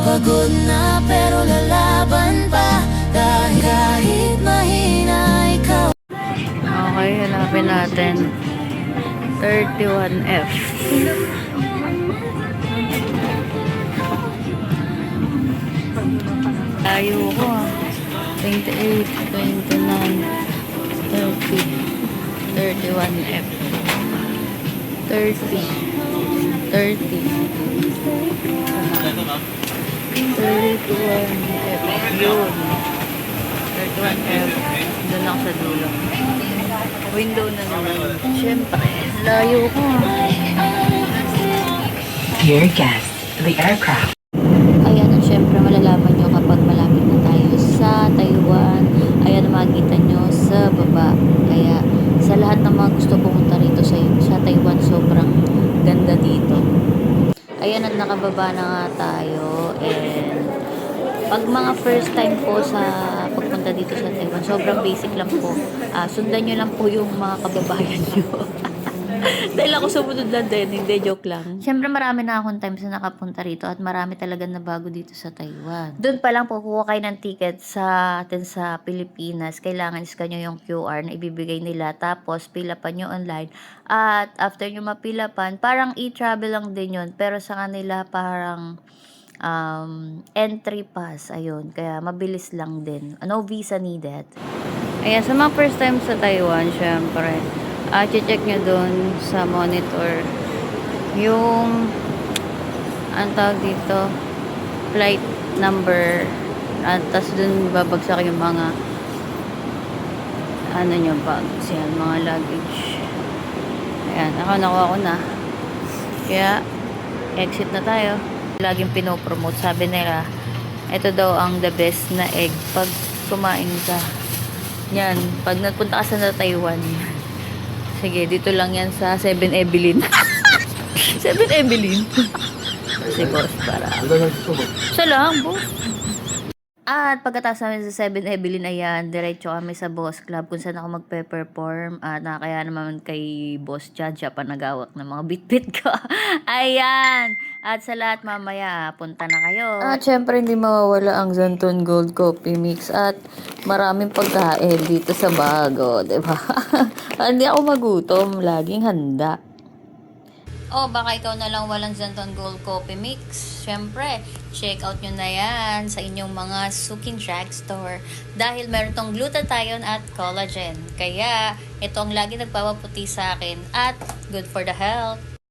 Pagod na pero lalaban pa Dahil kahit mahina ikaw Okay, hanapin natin. 31F. Tayo ko ah. 28, 29, 30, 31F. 30, 30. 31F. Yun. 31F. Doon ako sa dulo. Window na naman. Siyempre, layo ko. Dear guests, the aircraft Ayan, at syempre malalaman nyo kapag malapit na tayo sa Taiwan. Ayan, makikita nyo sa baba. Kaya sa lahat ng mga gusto pumunta rito sa, sa Taiwan, sobrang ganda dito. Ayan, at nakababa na nga tayo. Pag mga first time po sa pagpunta dito sa Taiwan, sobrang basic lang po. Ah, sundan nyo lang po yung mga kababayan nyo. Dahil ako sumunod lang din, hindi joke lang. Siyempre marami na akong times na nakapunta rito at marami talaga na bago dito sa Taiwan. Doon pa lang po kukuha kayo ng ticket sa atin sa Pilipinas. Kailangan scan nyo yung QR na ibibigay nila tapos pila pa nyo online. At after nyo mapilapan, parang e-travel lang din yun. Pero sa kanila parang um, entry pass. Ayun, kaya mabilis lang din. No visa needed. Ayan, sa mga first time sa Taiwan, syempre, ah check nyo dun sa monitor. Yung ang tawag dito? Flight number. At tas dun babagsak yung mga ano nyo bags yan, mga luggage. Ayan, ako nakuha ko na. Kaya exit na tayo laging pinopromote. Sabi nila ito daw ang the best na egg pag kumain ka. Yan, pag nagpunta ka sa Taiwan. Sige, dito lang yan sa 7 Evelyn. 7 Evelyn. Si boss para siya lang boss at pagkatapos namin sa 7 Evelyn, ayan, diretso kami sa Boss Club kung saan ako magpe-perform. At nakakaya naman kay Boss Chad, siya pa nagawak ng mga bit-bit ko. ayan! At sa lahat mamaya, punta na kayo. At syempre, hindi mawawala ang Zanton Gold Coffee Mix at maraming pagkain dito sa bago, di ba? hindi ako magutom, laging handa. Oh, baka ikaw na lang walang Zenton Gold Coffee Mix. Siyempre, check out nyo na yan sa inyong mga Sukin Drugstore. Dahil meron tong glutathione at collagen. Kaya, ito ang lagi nagpapaputi sa akin at good for the health.